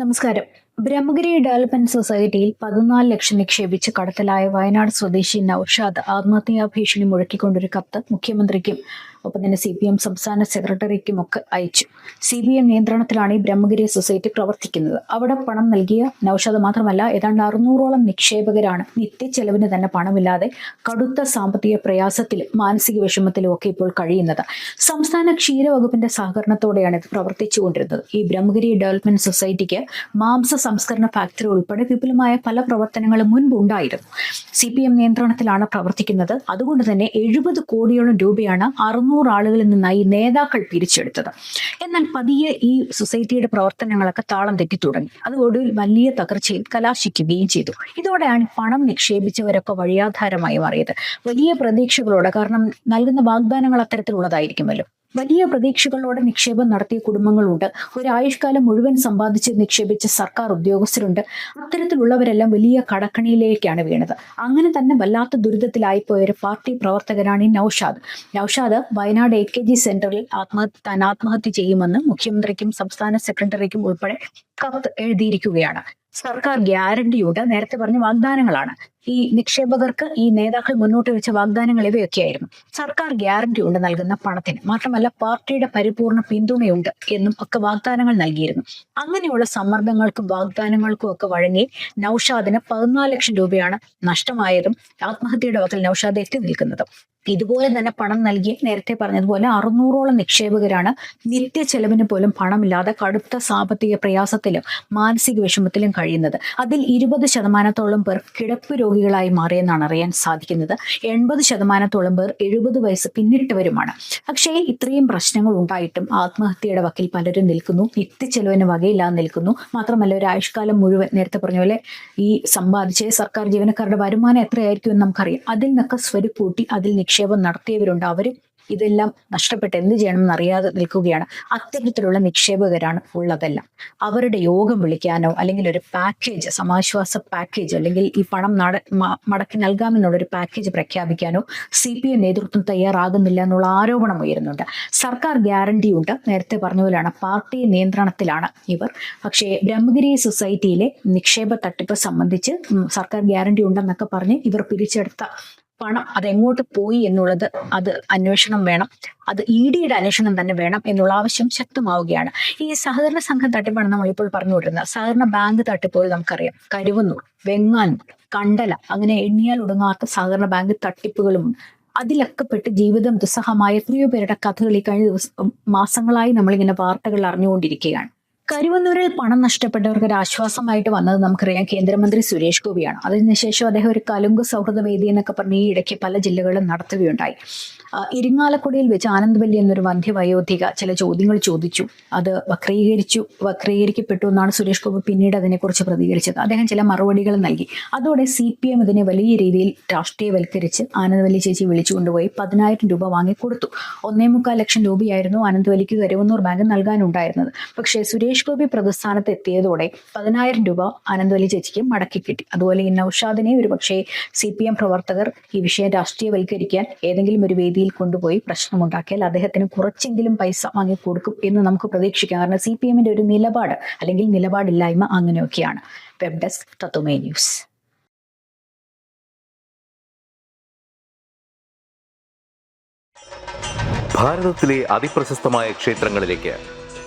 നമസ്കാരം. ബ്രഹ്മഗിരി ഡെവലപ്മെന്റ് സൊസൈറ്റിയിൽ പതിനാല് ലക്ഷം നിക്ഷേപിച്ച് കടത്തലായ വയനാട് സ്വദേശി നൌഷാദ് ആത്മഹത്യാ ഭീഷണി മുഴക്കിക്കൊണ്ടൊരു കത്ത് മുഖ്യമന്ത്രിക്കും ഒപ്പം തന്നെ സി പി എം സംസ്ഥാന സെക്രട്ടറിക്കും ഒക്കെ അയച്ചു. സി ബി എം നിയന്ത്രണത്തിലാണ് ഈ ബ്രഹ്മഗിരി സൊസൈറ്റി പ്രവർത്തിക്കുന്നത്. അവിടെ പണം നൽകിയ നൌഷാദ് മാത്രമല്ല ഏതാണ്ട് അറുന്നൂറോളം നിക്ഷേപകരാണ് നിത്യച്ചെലവിന് തന്നെ പണമില്ലാതെ കടുത്ത സാമ്പത്തിക പ്രയാസത്തിൽ മാനസിക വിഷമത്തിലും ഒക്കെ ഇപ്പോൾ കഴിയുന്നത്. സംസ്ഥാന ക്ഷീരവകുപ്പിന്റെ സഹകരണത്തോടെയാണ് ഇത് പ്രവർത്തിച്ചുകൊണ്ടിരുന്നത്. ഈ ബ്രഹ്മഗിരി ഡെവലപ്മെന്റ് സൊസൈറ്റിക്ക് മാംസ സംസ്കരണ ഫാക്ടറി ഉൾപ്പെടെ വിപുലമായ പല പ്രവർത്തനങ്ങളും മുൻപുണ്ടായിരുന്നു സി പി എം നിയന്ത്രണത്തിലാണ് പ്രവർത്തിക്കുന്നത്. അതുകൊണ്ട് തന്നെ എഴുപത് കോടിയോളം രൂപയാണ് അറുന്നൂറ് ആളുകളിൽ നിന്നായി നേതാക്കൾ പിരിച്ചെടുത്തത്. എന്നാൽ പതിയെ ഈ സൊസൈറ്റിയുടെ പ്രവർത്തനങ്ങളൊക്കെ താളം തെറ്റി തുടങ്ങി. അത് ഒടുവിൽ വലിയ തകർച്ചയിൽ കലാശിക്കുകയും ചെയ്തു. ഇതോടെയാണ് പണം നിക്ഷേപിച്ചവരൊക്കെ വഴിയാധാരമായി മാറിയത്. വലിയ പ്രതീക്ഷകളോടെ. കാരണം നൽകുന്ന വാഗ്ദാനങ്ങൾ അത്തരത്തിലുള്ളതായിരിക്കുമല്ലോ. വലിയ പ്രതീക്ഷകളോടെ നിക്ഷേപം നടത്തിയ കുടുംബങ്ങളുണ്ട്. ഒരു ആയുഷ്കാലം മുഴുവൻ സമ്പാദിച്ച് നിക്ഷേപിച്ച സർക്കാർ ഉദ്യോഗസ്ഥരുണ്ട്. അത്തരത്തിലുള്ളവരെല്ലാം വലിയ കടക്കണിയിലേക്കാണ് വീണത്. അങ്ങനെ തന്നെ വല്ലാത്ത ദുരിതത്തിലായിപ്പോയ ഒരു പാർട്ടി പ്രവർത്തകനാണ് ഈ Naushad. Naushad Wayanad A K G സെന്ററിൽ ആത്മഹത്യ താൻ ആത്മഹത്യ ചെയ്യുമെന്ന് മുഖ്യമന്ത്രിക്കും സംസ്ഥാന സെക്രട്ടറിക്കും ഉൾപ്പെടെ കത്ത് എഴുതിയിരിക്കുകയാണ്. സർക്കാർ ഗ്യാരണ്ടിയുണ്ട് നേരത്തെ പറഞ്ഞ വാഗ്ദാനങ്ങളാണ്. ഈ നിക്ഷേപകർക്ക് ഈ നേതാക്കൾ മുന്നോട്ട് വെച്ച വാഗ്ദാനങ്ങൾ ഇവയൊക്കെയായിരുന്നു. സർക്കാർ ഗ്യാരണ്ടി ഉണ്ട് നൽകുന്ന പണത്തിന് മാത്രമല്ല പാർട്ടിയുടെ പരിപൂർണ പിന്തുണയുണ്ട് എന്നും ഒക്കെ വാഗ്ദാനങ്ങൾ നൽകിയിരുന്നു. അങ്ങനെയുള്ള സമ്മർദ്ദങ്ങൾക്കും വാഗ്ദാനങ്ങൾക്കും ഒക്കെ വഴങ്ങി നൌഷാദിന് പതിനാല് ലക്ഷം രൂപയാണ് നഷ്ടമായതും ആത്മഹത്യയുടെ വക്കിൽ നൌഷാദ് എത്തി നിൽക്കുന്നതും. ഇതുപോലെ തന്നെ പണം നൽകി നേരത്തെ പറഞ്ഞതുപോലെ അറുന്നൂറോളം നിക്ഷേപകരാണ് നിത്യ ചെലവിന് പോലും പണമില്ലാതെ കടുത്ത സാമ്പത്തിക പ്രയാസത്തിലും മാനസിക വിഷമത്തിലും കഴിയുന്നത്. അതിൽ ഇരുപത് ശതമാനത്തോളം പേർ കിടപ്പ് രോഗികളായി മാറിയെന്നാണ് അറിയാൻ സാധിക്കുന്നത്. എൺപത് ശതമാനത്തോളം പേർ എഴുപത് വയസ്സ് പിന്നിട്ടവരുമാണ്. പക്ഷേ ഇത്രയും പ്രശ്നങ്ങൾ ഉണ്ടായിട്ടും ആത്മഹത്യയുടെ വക്കിൽ പലരും നിൽക്കുന്നു. നിത്യ ചെലവിന് വകയില്ലാതെ നിൽക്കുന്നു. മാത്രമല്ല ഒരു ആയുഷ്കാലം മുഴുവൻ നേരത്തെ പറഞ്ഞ പോലെ ഈ സമ്പാദിച്ച സർക്കാർ ജീവനക്കാരുടെ വരുമാനം എത്രയായിരിക്കും എന്ന് നമുക്കറിയാം. അതിൽ നിന്നൊക്കെ സ്വരുക്കൂട്ടി അതിൽ നിക്ഷേപം നടത്തിയവരുണ്ട്. അവർ ഇതെല്ലാം നഷ്ടപ്പെട്ട് എന്ത് ചെയ്യണമെന്ന് അറിയാതെ നിൽക്കുകയാണ്. അത്തരത്തിലുള്ള നിക്ഷേപകരാണ് ഉള്ളതെല്ലാം. അവരുടെ യോഗം വിളിക്കാനോ അല്ലെങ്കിൽ ഒരു പാക്കേജ് സമാശ്വാസ പാക്കേജ് അല്ലെങ്കിൽ ഈ പണം നട മടക്കി നൽകാമെന്നുള്ള ഒരു പാക്കേജ് പ്രഖ്യാപിക്കാനോ സി പി എം നേതൃത്വം തയ്യാറാകുന്നില്ല എന്നുള്ള ആരോപണം ഉയരുന്നുണ്ട്. സർക്കാർ ഗ്യാരണ്ടി ഉണ്ട്. നേരത്തെ പറഞ്ഞ പോലെയാണ് പാർട്ടി നിയന്ത്രണത്തിലാണ് ഇവർ. പക്ഷേ ബ്രഹ്മഗിരി സൊസൈറ്റിയിലെ നിക്ഷേപ തട്ടിപ്പ് സംബന്ധിച്ച് സർക്കാർ ഗ്യാരണ്ടി ഉണ്ടെന്നൊക്കെ പറഞ്ഞ് ഇവർ പിരിച്ചെടുത്ത പണം അതെങ്ങോട്ട് പോയി എന്നുള്ളത് അത് അന്വേഷണം വേണം. അത് ഇ ഡിയുടെ അന്വേഷണം തന്നെ വേണം എന്നുള്ള ആവശ്യം ശക്തമാവുകയാണ്. ഈ സഹകരണ സംഘം തട്ടിപ്പാണ് നമ്മൾ ഇപ്പോൾ പറഞ്ഞുകൊണ്ടിരുന്നത് സഹകരണ ബാങ്ക് തട്ടിപ്പോൾ നമുക്കറിയാം. കരുവന്നൂർ വെങ്ങാനൂർ കണ്ടല അങ്ങനെ എണ്ണിയാൽ ഒടുങ്ങാത്ത സഹകരണ ബാങ്ക് തട്ടിപ്പുകളും അതിലൊക്കെ പെട്ട് ജീവിതം ദുസ്സഹമായ എത്രയോ പേരുടെ കഥകൾ ഈ കഴിഞ്ഞ ദിവസം മാസങ്ങളായി നമ്മളിങ്ങനെ വാർത്തകൾ അറിഞ്ഞുകൊണ്ടിരിക്കുകയാണ്. കരുവന്നൂരിൽ പണം നഷ്ടപ്പെട്ടവർക്ക് ഒരു ആശ്വാസമായിട്ട് വന്നത് നമുക്കറിയാം കേന്ദ്രമന്ത്രി സുരേഷ് ഗോപിയാണ്. അതിനുശേഷം അദ്ദേഹം ഒരു കലുങ്ക് സൗഹൃദ വേദി എന്നൊക്കെ പറഞ്ഞ് ഈ ഇടയ്ക്ക് പല ജില്ലകളിലും നടത്തുകയുണ്ടായി. ഇരിങ്ങാലക്കുടിയിൽ വെച്ച് ആനന്ദ്വല്ലി എന്നൊരു വന്ധ്യവയോധിക ചില ചോദ്യങ്ങൾ ചോദിച്ചു. അത് വക്രീകരിച്ചു വക്രീകരിക്കപ്പെട്ടു എന്നാണ് സുരേഷ് ഗോപി പിന്നീട് അതിനെക്കുറിച്ച് പ്രതികരിച്ചത്. അദ്ദേഹം ചില മറുപടികൾ നൽകി. അതോടെ സി പി എം ഇതിനെ വലിയ രീതിയിൽ രാഷ്ട്രീയവൽക്കരിച്ച് ആനന്ദവല്ലി ചേച്ചി വിളിച്ചു കൊണ്ടുപോയി പതിനായിരം രൂപ വാങ്ങിക്കൊടുത്തു. ഒന്നേ മുക്കാൽ ലക്ഷം രൂപയായിരുന്നു ആനന്ദവല്ലിക്ക് കരുവന്നൂർ ബാങ്ക് നൽകാനുണ്ടായിരുന്നത്. പക്ഷേ സുരേഷ് ഗോപി പ്രതിസ്ഥാനത്ത് എത്തിയതോടെ പതിനായിരം രൂപ ആനന്ദ്വലി ചേച്ചിക്ക് മടക്കി കിട്ടി. അതുപോലെ ഈ നൌഷാദിനെ ഒരു പക്ഷേ സി പി എം പ്രവർത്തകർ ഈ വിഷയം രാഷ്ട്രീയവൽക്കരിക്കാൻ ഏതെങ്കിലും ഒരു വേദിയിൽ കൊണ്ടുപോയി പ്രശ്നമുണ്ടാക്കിയാൽ അദ്ദേഹത്തിന് കുറച്ചെങ്കിലും പൈസ വാങ്ങി കൊടുക്കും എന്ന് നമുക്ക് പ്രതീക്ഷിക്കാം. കാരണം സി പി എമ്മിന്റെ ഒരു നിലപാട് അല്ലെങ്കിൽ നിലപാടില്ലായ്മ അങ്ങനെയൊക്കെയാണ്. വെബ് ഡെസ്ക് തത്തുമേ ന്യൂസ്. ഭാരതത്തിലെ ക്ഷേത്രങ്ങളിലേക്ക്